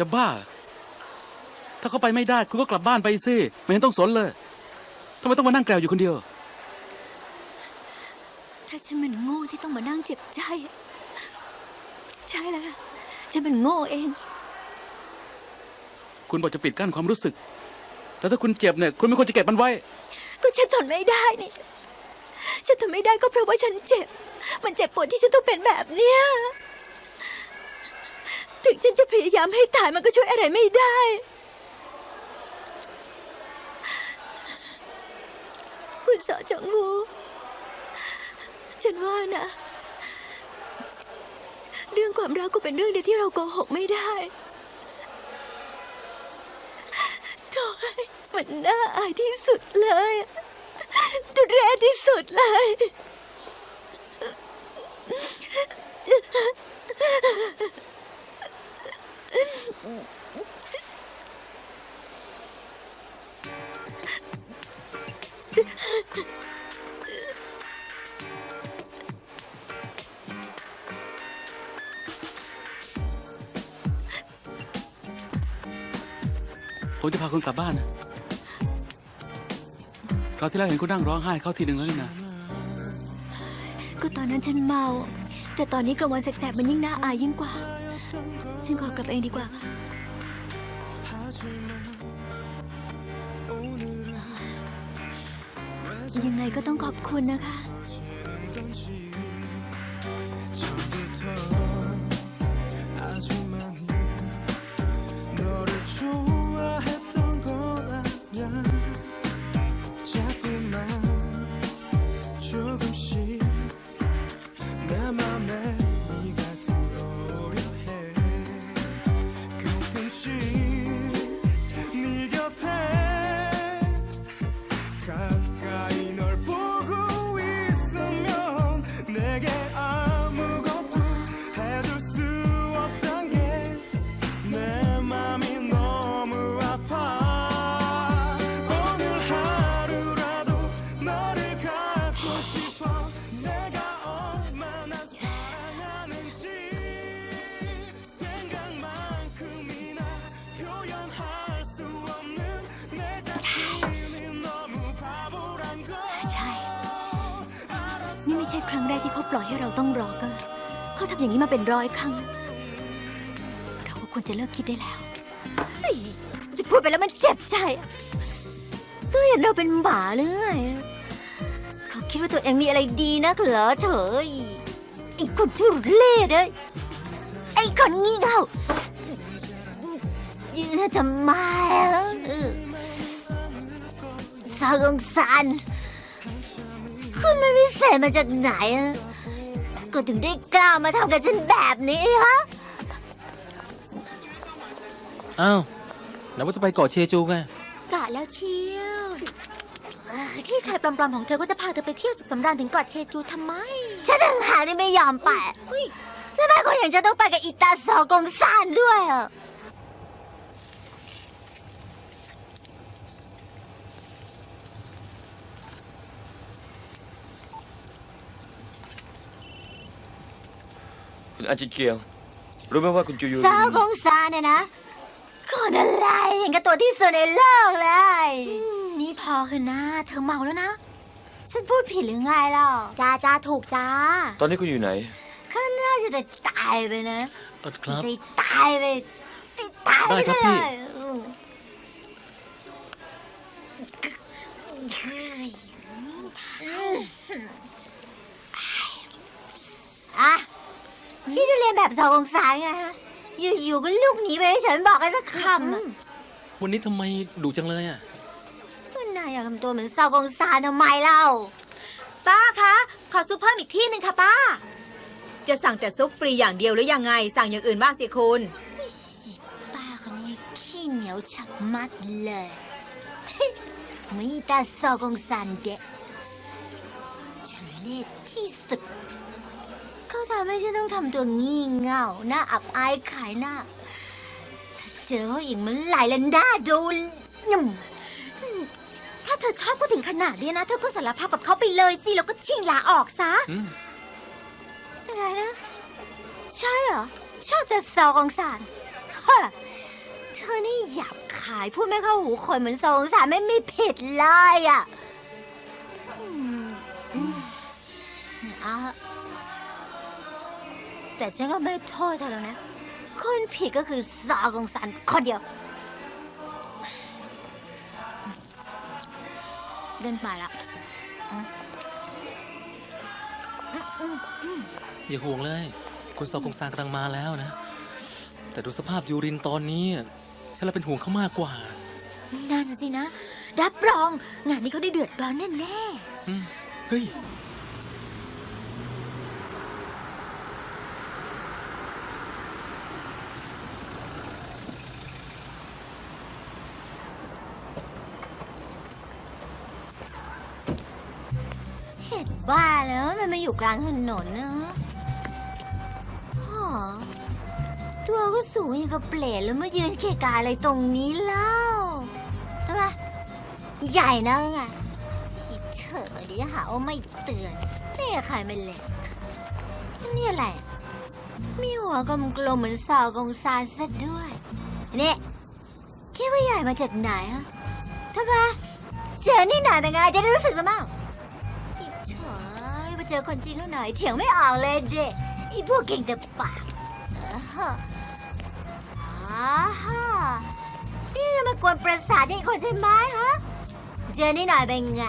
จะบ้า ถ้าเขาไปไม่ได้คุณก็กลับบ้านไปสิไม่เห็นต้องสนเลยทำไมต้องมานั่งแกลวอยู่คนเดียว ถ้าฉันมันโง่ที่ต้องมานั่งเจ็บใจ ใช่แล้วฉันมันโง่เอง คุณบอกจะปิดกั้นความรู้สึก แต่ถ้าคุณเจ็บเนี่ยคุณไม่ควรจะเก็บมันไว้ ก็ฉันทนไม่ได้นี่ ฉันทนไม่ได้ก็เพราะว่าฉันเจ็บ มันเจ็บปวดที่ฉันต้องเป็นแบบเนี้ย ถึงฉันจะพยายามให้ตายมันก็ช่วยอะไรไม่ได้ คุณสอจงวูฉันว่านะ เรื่องความรักก็เป็นเรื่องเดียวที่เราโกหกไม่ได้โถ่มันน่าอายที่สุดเลยดุแรที่สุดเลย ผมจะพาคุณกลับบ้านนะคราวที่แล้วเห็นคุณนั่งร้องไห้เข้าทีหนึ่งแล้วนี่นะ ก็ตอนนั้นฉันเมา แต่ตอนนี้กลางวันแสกๆมันยิ่งน่าอายยิ่งกว่า ฉันขอกลับเองดีกว่าค่ะยังไงก็ต้องขอบคุณนะคะ แรกที่เขาปล่อยให้เราต้องรอเกินเขาทำอย่างนี้มาเป็นร้อยครั้ง เราก็ควรจะเลิกคิดได้แล้วเฮ้ยจะพูดไปแล้วมันเจ็บใจอะก็เห็นเราเป็นหมาหรือไงเขาคิดว่าตัวเองมีอะไรดีนักเหรอเถอะไอ้คนทุเรศเลยไอ้คนงี่เง่ายืนทำไมอะเออสงสาร คุณไม่พิเศษมาจากไหนอะก็ถึงได้กล้ามาทำกับฉันแบบนี้ฮะ อ้าวไหนว่าจะไปเกาะเชจูไงกะแล้วเชียวพี่ชายปลอมๆของเธอก็จะพาเธอไปเที่ยวสุขสำราญถึงเกาะเชจูทำไมฉันต่างหากที่ไม่ยอมไปทำไมคนอย่างฉันต้องไปกับอีตาสาวกงซานด้วยอะ คุณอาจินเกียว รู้ไหมว่าคุณจูยูสาวกงซานเนี่ยนะคนอะไรเห็นกับตัวที่สุดในโลกเลย นี่พอคือนะเธอเมาแล้วนะ ฉันพูดผิดหรือไงเล่ะจ้าจ้าถูกจ้า ตอนนี้คุณอยู่ไหน ข้าน่าจะได้ตายไปนะเออครับได้ตายไปได้ตายไปได้ครับเลพี่ย สององศาไงฮะ อยู่ๆก็ลูกหนีไปให้ฉันบอกกันสักคำอะวันนี้ทำไมดุจังเลยอะ ก็นายอยากทำตัวเหมือนสาวกองซานทำไมเล่า ป้าคะ ขอซุปเพิ่มอีกที่หนึ่งค่ะป้า จะสั่งแต่ซุปฟรีอย่างเดียวหรือยังไง สั่งอย่างอื่นบ้างสิคุณ ป้าคนนี้ขี้เหนียวชะมัดเลย มีตาสอกงสันเดะ เขาทำให้ฉันต้องทำตัวงี่เง่าหน้าอับอายขายหน้า ถ้าเจอเขาอีกเมื่อไหร่แล้วหน้าดูยำถ้าเธอชอบพูดถึงขนาดนี้นะ เธอก็สารภาพกับเขาไปเลยสิ แล้วก็ชิงลาออกซะอืมอะไรนะใช่เหรอ ชอบแต่สอกองสารฮะอนี่หยาบขายพูดไม่เข้าหูคนเหมือนสงสารไม่มีผิดเลยอะอืมอืมเอาเถอะ แต่ฉันก็ไม่โทษเธอหรอกนะ คนผิดก็คือสาวกงสันคนเดียว เดินไปละอย่าห่วงเลย คุณซอกงซางกำลังมาแล้วนะ แต่ดูสภาพยูรินตอนนี้ ฉันละเป็นห่วงเขามากกว่านั่นสินะ รับรอง งานนี้เขาได้เดือดร้อนแน่อืมเฮ้ย บ้าแล้วมันมาอยู่กลางถนนนะหอตัวก็สูงอย่างกับเปลดแล้วมายืนเกะกาอะไรตรงนี้เล่าใช่ปะใหญ่นะไงเถอะเดี๋ยวจะหาว่าไม่เตือนนี่ใครไม่เล่นนี่อะไร มีหัวกลมๆเหมือนสาวกงซานซะด้วยเนี่ยคิดว่าใหญ่มาจากไหนฮะทำไมเจอนี่ไหนเป็นไงจะได้รู้สึกกันบ้างอีเฉยมา เจอคนจริงหน่อยเถียงไม่ออกเลยเด็กอีพวกเก่งแต่ปากอาฮะอ่าฮะนี่มากวนประสาทใจคนใช่ไหมฮะ เจอนี่หน่อยเป็นไง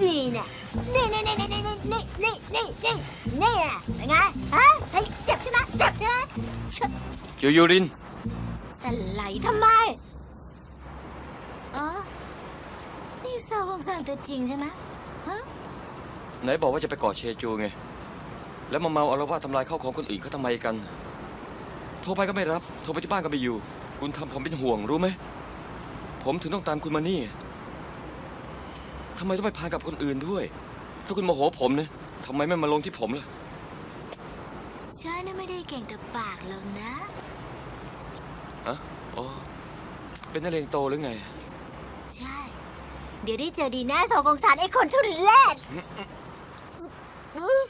นี่น่ะนี่นี่นี่นี่นี่นี่นี่นี่นี่นี่น่ะเป็นไงฮะเฮ้ยเจ็บใช่ไหมเจ็บใช่ไหมเจียวยูรินอะไรทำไมอ๋อนี่ซาวของสร้างตัวจริงใช่ไหมฮะ ไหนบอกว่าจะไปเกาะเชจูไง แล้วมาเมาอารวาสทำลายข้าวของคนอื่นเขาทำไมกัน โทรไปก็ไม่รับ โทรไปที่บ้านก็ไม่อยู่ คุณทำผมเป็นห่วงรู้ไหม ผมถึงต้องตามคุณมานี่ทำไมต้องไปพานกับคนอื่นด้วย ถ้าคุณโมโหผมเนี่ยทำไมไม่มาลงที่ผมล่ะ ฉันน่ะไม่ได้เก่งแต่ปากหรอกนะฮะอ๋อเป็นนักเลงโตหรือไง ใช่ เดี๋ยวได้เจอดีแน่สาวของสารไอ้คนทุเรศ อื้อ Oh!